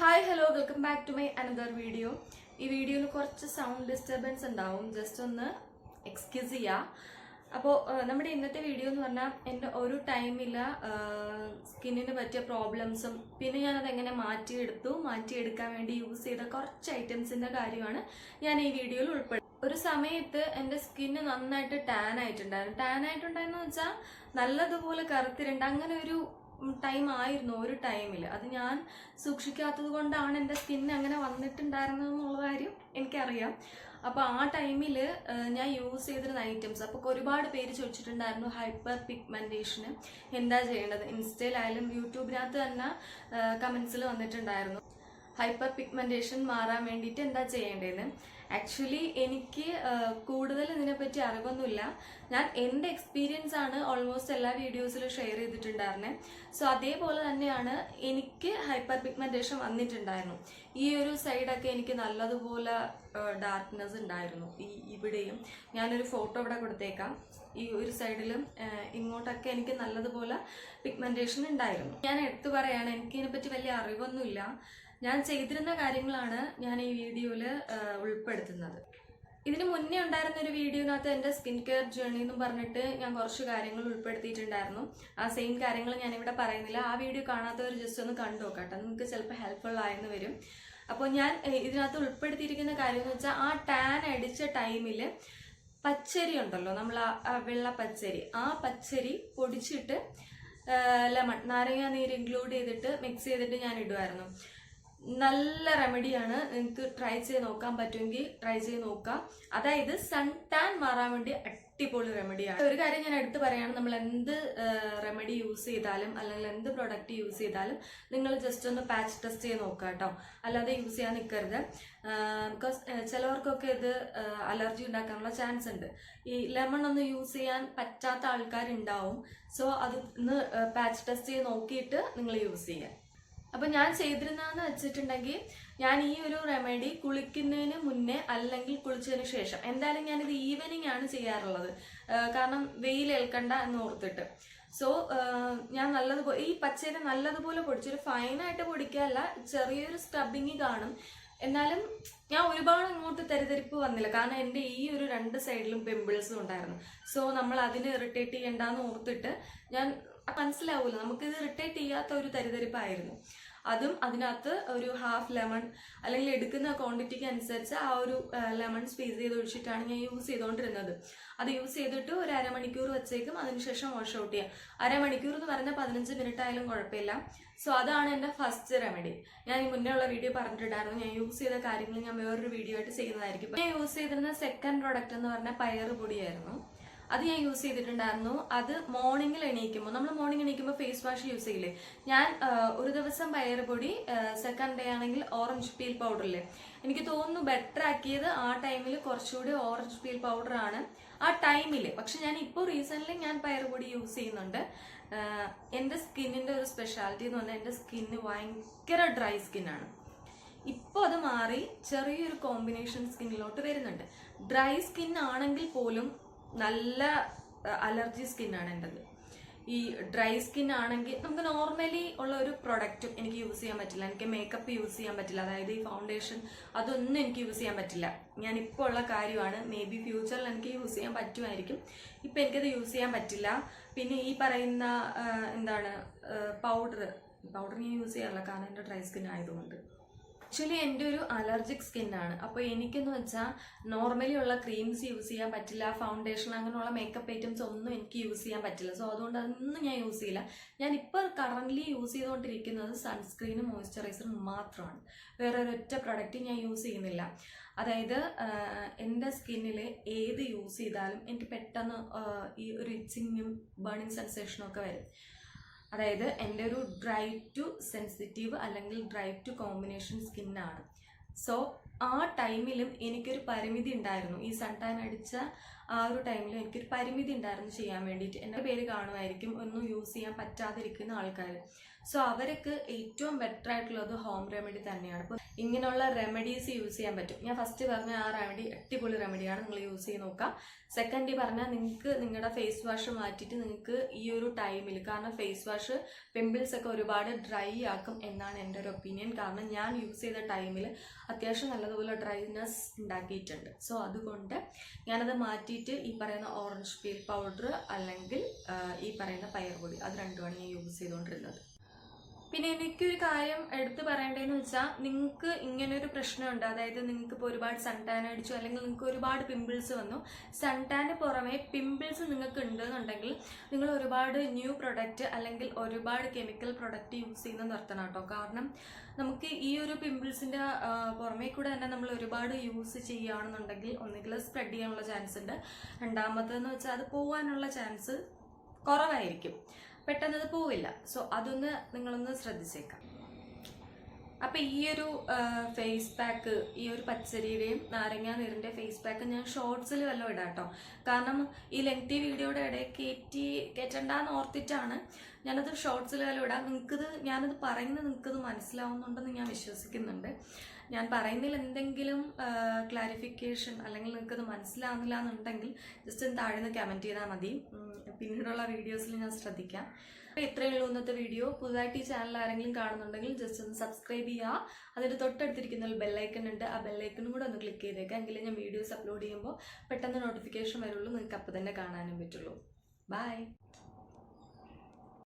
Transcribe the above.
Hi hello welcome back to my another video ഈ വീഡിയോയിൽ കുറച്ച് സൗണ്ട് ഡിസ്റ്റർബൻസ് ഉണ്ടാവും. ജസ്റ്റ് ഒന്ന് എക്സ്ക്യൂസ് ചെയ്യുക അപ്പോൾ നമ്മുടെ ഇന്നത്തെ വീഡിയോ എന്ന് പറഞ്ഞാൽ എന്റെ ഒരു ടൈമിൽ സ്കിന്നിന് പറ്റിയ പ്രോബ്ലംസും പിന്നെ ഞാനത് എങ്ങനെ മാറ്റിയെടുത്തു മാറ്റിയെടുക്കാൻ വേണ്ടി യൂസ് ചെയ്ത കുറച്ച് ഐറ്റംസിന്റെ കാര്യമാണ് ഞാൻ ഈ വീഡിയോയിൽ ഉൾപ്പെടുത്തി ഒരു സമയത്ത് എന്റെ സ്കിന്ന് നന്നായിട്ട് ടാൻ ആയിട്ടുണ്ടായിരുന്നു. ടാൻ ആയിട്ടുണ്ടായിരുന്നു വെച്ചാൽ നല്ലതുപോലെ കറുത്തിരുണ്ട് അങ്ങനെ ഒരു ടൈം ആയിരുന്നു ഒരു ടൈമിൽ അത് ഞാൻ സൂക്ഷിക്കാത്തത് കൊണ്ടാണ് എന്റെ സ്കിൻ അങ്ങനെ വന്നിട്ടുണ്ടായിരുന്നത് എന്നുള്ള കാര്യം എനിക്കറിയാം. അപ്പോൾ ആ ടൈമിൽ ഞാൻ യൂസ് ചെയ്തിരുന്ന ഐറ്റംസ് അപ്പോൾ ഒരുപാട് പേര് ചോദിച്ചിട്ടുണ്ടായിരുന്നു ഹൈപ്പർ പിഗ്മെന്റേഷന് എന്താ ചെയ്യേണ്ടത്? ഇൻസ്റ്റയിലായാലും യൂട്യൂബിനകത്ത് തന്നെ കമൻസിൽ വന്നിട്ടുണ്ടായിരുന്നു. ഹൈപ്പർ പിഗ്മെന്റേഷൻ മാറാൻ വേണ്ടിയിട്ട് എന്താ ചെയ്യേണ്ടതെന്ന്? ആക്ച്വലി എനിക്ക് കൂടുതൽ ഇതിനെപ്പറ്റി അറിവൊന്നുമില്ല. ഞാൻ എന്റെ എക്സ്പീരിയൻസ് ആണ് ഓൾമോസ്റ്റ് എല്ലാ വീഡിയോസിലും ഷെയർ ചെയ്തിട്ടുണ്ടായിരുന്നത് സോ അതേപോലെ തന്നെയാണ് എനിക്ക് ഹൈപ്പർ പിഗ്മെന്റേഷൻ വന്നിട്ടുണ്ടായിരുന്നു. ഈ ഒരു സൈഡൊക്കെ എനിക്ക് നല്ലതുപോലെ ഡാർക്ക്നെസ് ഉണ്ടായിരുന്നു. ഈ ഇവിടെയും ഞാനൊരു ഫോട്ടോ ഇവിടെ കൊടുത്തേക്കാം. ഈ ഒരു സൈഡിലും ഇങ്ങോട്ടൊക്കെ എനിക്ക് നല്ലതുപോലെ പിഗ്മെന്റേഷൻ ഉണ്ടായിരുന്നു. ഞാൻ എടുത്തു പറയാണ് എനിക്ക് ഇതിനെപ്പറ്റി വലിയ അറിവൊന്നുമില്ല. ഞാൻ ചെയ്തിരുന്ന കാര്യങ്ങളാണ് ഞാൻ ഈ വീഡിയോയിൽ ഉൾപ്പെടുത്തുന്നത്. ഇതിന് മുന്നേ ഉണ്ടായിരുന്ന ഒരു വീഡിയോനകത്ത് എന്റെ സ്കിൻ കെയർ ജേർണി എന്ന് പറഞ്ഞിട്ട് ഞാൻ കുറച്ച് കാര്യങ്ങൾ ഉൾപ്പെടുത്തിയിട്ടുണ്ടായിരുന്നു. ആ സെയിം കാര്യങ്ങൾ ഞാനിവിടെ പറയുന്നില്ല. ആ വീഡിയോ കാണാത്തവർ ജസ്റ്റ് ഒന്ന് കണ്ടു നോക്കട്ടെ. നിങ്ങൾക്ക് ചിലപ്പോൾ ഹെൽപ്ഫുൾ വരും. അപ്പോൾ ഞാൻ ഇതിനകത്ത് ഉൾപ്പെടുത്തിയിരിക്കുന്ന കാര്യം എന്ന് വെച്ചാൽ ആ ടാൻ അടിച്ച ടൈമിൽ പച്ചരി ഉണ്ടല്ലോ നമ്മൾ ആ വെള്ള പച്ചരി. ആ പച്ചരി പൊടിച്ചിട്ട് ലെമൺ നാരങ്ങ നീര് ഇൻക്ലൂഡ് ചെയ്തിട്ട് മിക്സ് ചെയ്തിട്ട് ഞാൻ ഇടുമായിരുന്നു നല്ല റെമഡിയാണ് നിങ്ങൾക്ക് ട്രൈ ചെയ്ത് നോക്കാൻ പറ്റുമെങ്കിൽ ട്രൈ ചെയ്ത് നോക്കാം. അതായത് സൺ ടാൻ മാറാൻ വേണ്ടി അടിപൊളി റെമഡിയാണ് ഒരു കാര്യം ഞാൻ എടുത്തു പറയുകയാണ് നമ്മൾ എന്ത് റെമഡി യൂസ് ചെയ്താലും അല്ലെങ്കിൽ എന്ത് പ്രൊഡക്റ്റ് യൂസ് ചെയ്താലും നിങ്ങൾ ജസ്റ്റ് ഒന്ന് പാച്ച് ടെസ്റ്റ് ചെയ്ത് നോക്കുക കേട്ടോ. അല്ലാതെ യൂസ് ചെയ്യാൻ നിൽക്കരുത് ബിക്കോസ് ചിലവർക്കൊക്കെ ഇത് അലർജി ഉണ്ടാക്കാനുള്ള ചാൻസ് ഉണ്ട്. ഈ ലെമൺ ഒന്ന് യൂസ് ചെയ്യാൻ പറ്റാത്ത ആൾക്കാരുണ്ടാവും. സോ അത് ഒന്ന് പാച്ച് ടെസ്റ്റ് ചെയ്ത് നോക്കിയിട്ട് നിങ്ങൾ യൂസ് ചെയ്യുക അപ്പൊ ഞാൻ ചെയ്തിരുന്നതെന്ന് വെച്ചിട്ടുണ്ടെങ്കിൽ ഞാൻ ഈ ഒരു റെമഡി കുളിക്കുന്നതിന് മുന്നേ അല്ലെങ്കിൽ കുളിച്ചതിന് ശേഷം. എന്തായാലും ഞാനിത് ഈവനിങ് ആണ് ചെയ്യാറുള്ളത്. കാരണം വെയിലേൽക്കണ്ട എന്ന് ഓർത്തിട്ട്. സോ ഞാൻ നല്ലതുപോലെ ഈ പച്ചരി നല്ലതുപോലെ പൊടിച്ചൊരു ഫൈനായിട്ട് പൊടിക്കാനല്ല ചെറിയൊരു സ്ക്രബിങ് കാണും. എന്നാലും ഞാൻ ഒരുപാട് ഇങ്ങോട്ട് തെരഞ്ഞെടുപ്പ് വന്നില്ല. കാരണം എന്റെ ഈ ഒരു രണ്ട് സൈഡിലും പിമ്പിൾസും ഉണ്ടായിരുന്നു. സോ നമ്മൾ അതിനെ ഇറിറ്റേറ്റ് ചെയ്യണ്ടെന്ന് ഓർത്തിട്ട് ഞാൻ മനസ്സിലാവൂല. നമുക്കിത് ഇറിറ്റേറ്റ് ചെയ്യാത്ത ഒരു തരിതരിപ്പായിരുന്നു. അതും അതിനകത്ത് ഒരു ഹാഫ് ലെമൺ അല്ലെങ്കിൽ എടുക്കുന്ന ക്വാണ്ടിറ്റിക്ക് അനുസരിച്ച് ആ ഒരു ലെമൺ സ്പേസ് ചെയ്ത് ഒഴിച്ചിട്ടാണ് ഞാൻ യൂസ് ചെയ്തുകൊണ്ടിരുന്നത് അത് യൂസ് ചെയ്തിട്ട് ഒരു അരമണിക്കൂർ വെച്ചേക്കും. അതിനുശേഷം വാഷ് ഔട്ട് ചെയ്യാം. അരമണിക്കൂർ എന്ന് പറഞ്ഞാൽ പതിനഞ്ച് മിനിറ്റ് ആയാലും കുഴപ്പമില്ല. സോ അതാണ് എന്റെ ഫസ്റ്റ് റെമഡി ഞാൻ ഈ മുന്നേ ഉള്ള വീഡിയോ പറഞ്ഞിട്ടുണ്ടായിരുന്നു. ഞാൻ യൂസ് ചെയ്ത കാര്യങ്ങൾ ഞാൻ വേറൊരു വീഡിയോ ആയിട്ട് ചെയ്യുന്നതായിരിക്കും. ഞാൻ യൂസ് ചെയ്തിരുന്ന സെക്കൻഡ് പ്രോഡക്റ്റ് എന്ന് പറഞ്ഞാൽ പയർ പൊടിയായിരുന്നു അത് ഞാൻ യൂസ് ചെയ്തിട്ടുണ്ടായിരുന്നു. അത് മോർണിംഗിൽ എണീക്കുമ്പോൾ നമ്മൾ മോർണിംഗ് എണീക്കുമ്പോൾ ഫേസ് വാഷ് യൂസ് ചെയ്യില്ലേ? ഞാൻ ഒരു ദിവസം പയറുപൊടി സെക്കൻഡ് ഡേ ആണെങ്കിൽ ഓറഞ്ച് പീൽ പൗഡറില്ലേ എനിക്ക് തോന്നുന്നു ബെറ്റർ ആക്കിയത് ആ ടൈമിൽ കുറച്ചുകൂടി ഓറഞ്ച് പീൽ പൗഡർ ആണ്. ആ ടൈമിൽ പക്ഷെ ഞാൻ ഇപ്പോൾ റീസെന്റ്ലി ഞാൻ പയറുപൊടി യൂസ് ചെയ്യുന്നുണ്ട്. എന്റെ സ്കിന്നിന്റെ ഒരു സ്പെഷ്യാലിറ്റി എന്ന് പറഞ്ഞാൽ എന്റെ സ്കിന്ന് ഭയങ്കര ഡ്രൈ സ്കിന്നാണ് ഇപ്പോൾ അത് മാറി ചെറിയൊരു കോമ്പിനേഷൻ സ്കിന്നിലോട്ട് വരുന്നുണ്ട്. ഡ്രൈ സ്കിൻ ആണെങ്കിൽ പോലും നല്ല അലർജി സ്കിന്നാണ് എന്റെത് ഈ ഡ്രൈ സ്കിൻ ആണെങ്കിൽ നമുക്ക് നോർമലി ഉള്ള ഒരു പ്രൊഡക്റ്റും എനിക്ക് യൂസ് ചെയ്യാൻ പറ്റില്ല. എനിക്ക് മേക്കപ്പ് യൂസ് ചെയ്യാൻ പറ്റില്ല. അതായത് ഈ ഫൗണ്ടേഷൻ അതൊന്നും എനിക്ക് യൂസ് ചെയ്യാൻ പറ്റില്ല. ഞാൻ ഇപ്പോൾ ഉള്ള കാര്യമാണ്. മേ ബി ഫ്യൂച്ചറിൽ എനിക്ക് യൂസ് ചെയ്യാൻ പറ്റുമായിരിക്കും. ഇപ്പം എനിക്കത് യൂസ് ചെയ്യാൻ പറ്റില്ല. പിന്നെ ഈ പറയുന്ന എന്താണ് പൗഡർ പൗഡർ ഞാൻ യൂസ് ചെയ്യാറില്ല. കാരണം എന്റെ ഡ്രൈ സ്കിൻ ആയതുകൊണ്ട്. ആക്ച്വലി എന്റെ ഒരു അലർജിക് സ്കിന്നാണ് അപ്പോൾ എനിക്കെന്ന് വെച്ചാൽ നോർമലി ഉള്ള ക്രീംസ് യൂസ് ചെയ്യാൻ പറ്റില്ല ഫൗണ്ടേഷൻ അങ്ങനെയുള്ള മേക്കപ്പ് ഐറ്റംസ് ഒന്നും എനിക്ക് യൂസ് ചെയ്യാൻ പറ്റില്ല. സോ അതുകൊണ്ട് അതൊന്നും ഞാൻ യൂസ് ചെയ്യില്ല. ഞാൻ ഇപ്പോൾ കറന്റ്ലി യൂസ് ചെയ്തുകൊണ്ടിരിക്കുന്നത് സൺസ്ക്രീനും മോയ്സ്ചറൈസറും മാത്രമാണ്. വേറെ ഒരൊറ്റ പ്രൊഡക്റ്റ് ഞാൻ യൂസ് ചെയ്യുന്നില്ല. അതായത് എന്റെ സ്കിന്നിൽ ഏത് യൂസ് ചെയ്താലും എനിക്ക് പെട്ടെന്ന് ഈ ഒരു ഇച്ചിങ്ങും ബേണിങ് സെൻസേഷനും ഒക്കെ വരും. അതായത് എന്റെ ഒരു ഡ്രൈ ടു സെൻസിറ്റീവ് അല്ലെങ്കിൽ ഡ്രൈ ടു കോമ്പിനേഷൻ സ്കിന്നാണ് സോ ആ ടൈമിലും എനിക്കൊരു പരിമിതി ഉണ്ടായിരുന്നു. ഈ സൺ ടാൻ അടിച്ച ആ ഒരു ടൈമിലും എനിക്കൊരു പരിമിതി ഉണ്ടായിരുന്നു ചെയ്യാൻ വേണ്ടിയിട്ട്. എന്റെ പേര് കാണുമായിരിക്കും. ഒന്നും യൂസ് ചെയ്യാൻ പറ്റാതിരിക്കുന്ന ആൾക്കാർ സോ അവർക്ക് ഏറ്റവും ബെറ്റർ ആയിട്ടുള്ളത് ഹോം റെമഡി തന്നെയാണ്. അപ്പോൾ ഇങ്ങനെയുള്ള റെമഡീസ് യൂസ് ചെയ്യാൻ പറ്റും. ഞാൻ ഫസ്റ്റ് പറഞ്ഞ ആ റെമഡി അടിപൊളി റെമഡിയാണ് നിങ്ങൾ യൂസ് ചെയ്ത് നോക്കുക. സെക്കൻഡ് പറഞ്ഞാൽ നിങ്ങൾക്ക് നിങ്ങളുടെ ഫേസ് വാഷ് മാറ്റിയിട്ട് നിങ്ങൾക്ക് ഈ ഒരു ടൈമിൽ കാരണം ഫേസ് വാഷ് പിമ്പിൾസ് ഒക്കെ ഒരുപാട് ഡ്രൈ ആക്കും എന്നാണ് എന്റെ ഒരു ഒപ്പീനിയൻ കാരണം ഞാൻ യൂസ് ചെയ്ത ടൈമിൽ അത്യാവശ്യം നല്ലതുപോലെ ഡ്രൈനെസ് ഉണ്ടാക്കിയിട്ടുണ്ട്. സോ അതുകൊണ്ട് ഞാനത് മാറ്റിയിട്ട് ഈ പറയുന്ന ഓറഞ്ച് പീൽ പൗഡർ അല്ലെങ്കിൽ ഈ പറയുന്ന പയർപൊടി അത് രണ്ടുമാണ് ഞാൻ യൂസ് ചെയ്തുകൊണ്ടിരുന്നത് പിന്നെ എനിക്കൊരു കാര്യം എടുത്തു പറയേണ്ടതെന്ന് വെച്ചാൽ നിങ്ങൾക്ക് ഇങ്ങനെ ഒരു പ്രശ്നമുണ്ട്. അതായത് നിങ്ങൾക്ക് ഇപ്പോൾ ഒരുപാട് സൺടാൻ അടിച്ചു അല്ലെങ്കിൽ നിങ്ങൾക്ക് ഒരുപാട് പിമ്പിൾസ് വന്നു. സൺ ടാന് പുറമെ പിമ്പിൾസ് നിങ്ങൾക്ക് ഉണ്ടെന്നുണ്ടെങ്കിൽ നിങ്ങൾ ഒരുപാട് ന്യൂ പ്രൊഡക്റ്റ് അല്ലെങ്കിൽ ഒരുപാട് കെമിക്കൽ പ്രൊഡക്റ്റ് യൂസ് ചെയ്യുന്നത് നിർത്തണം കേട്ടോ. കാരണം നമുക്ക് ഈ ഒരു പിമ്പിൾസിന്റെ പുറമേ കൂടെ തന്നെ നമ്മൾ ഒരുപാട് യൂസ് ചെയ്യുകയാണെന്നുണ്ടെങ്കിൽ ഒന്നുകിൽ സ്പ്രെഡ് ചെയ്യാനുള്ള ചാൻസ് ഉണ്ട്. രണ്ടാമത്തേന്ന് വെച്ചാൽ അത് പോകാനുള്ള ചാൻസ് കുറവായിരിക്കും. പെട്ടെന്ന് അത് പോവില്ല. സോ അതൊന്ന് നിങ്ങളൊന്ന് ശ്രദ്ധിച്ചേക്കാം. അപ്പൊ ഈ ഒരു ഫേസ് പാക്ക് ഈ ഒരു പച്ചരിയുടെയും നാരങ്ങ നീരിന്റെ ഫേസ് പാക്ക് ഞാൻ ഷോർട്സിൽ വല്ലതും ഇടാം കേട്ടോ കാരണം ഈ ലെങ്തി വീഡിയോയുടെ ഇടയിൽ കയറ്റി കയറ്റണ്ടെന്ന് ഓർത്തിട്ടാണ് ഞാനത് ഷോർട്സിൽ വല്ലതും ഇടാം. നിങ്ങൾക്കിത് ഞാനത് പറയുന്നത് നിങ്ങൾക്കത് മനസ്സിലാവുന്നുണ്ടെന്ന് ഞാൻ വിശ്വസിക്കുന്നുണ്ട്. ഞാൻ പറയുന്നതിൽ എന്തെങ്കിലും ക്ലാരിഫിക്കേഷൻ അല്ലെങ്കിൽ നിങ്ങൾക്കത് മനസ്സിലാവുന്നില്ല എന്നുണ്ടെങ്കിൽ ജസ്റ്റ് താഴെ നിന്ന് കമന്റ് ചെയ്താൽ മതി. പിന്നീടുള്ള വീഡിയോസിൽ ഞാൻ ശ്രദ്ധിക്കാം. അപ്പോൾ ഇത്രയേ ഉള്ളൂ ഇന്നത്തെ വീഡിയോ പുതുതായിട്ട് ഈ ചാനൽ ആരെങ്കിലും കാണുന്നുണ്ടെങ്കിൽ ജസ്റ്റ് ഒന്ന് സബ്സ്ക്രൈബ് ചെയ്യുക അതിന്റെ തൊട്ടടുത്തിരിക്കുന്ന ഒരു ബെല്ലൈക്കൺ ഉണ്ട്. ആ ബെല്ലൈക്കണും കൂടെ ഒന്ന് ക്ലിക്ക് ചെയ്തേക്കുക എങ്കിലും ഞാൻ വീഡിയോസ് അപ്ലോഡ് ചെയ്യുമ്പോൾ പെട്ടെന്ന് നോട്ടിഫിക്കേഷൻ വരുള്ളൂ. നിങ്ങൾക്ക് അപ്പോൾ തന്നെ കാണാനും പറ്റുള്ളൂ. ബൈ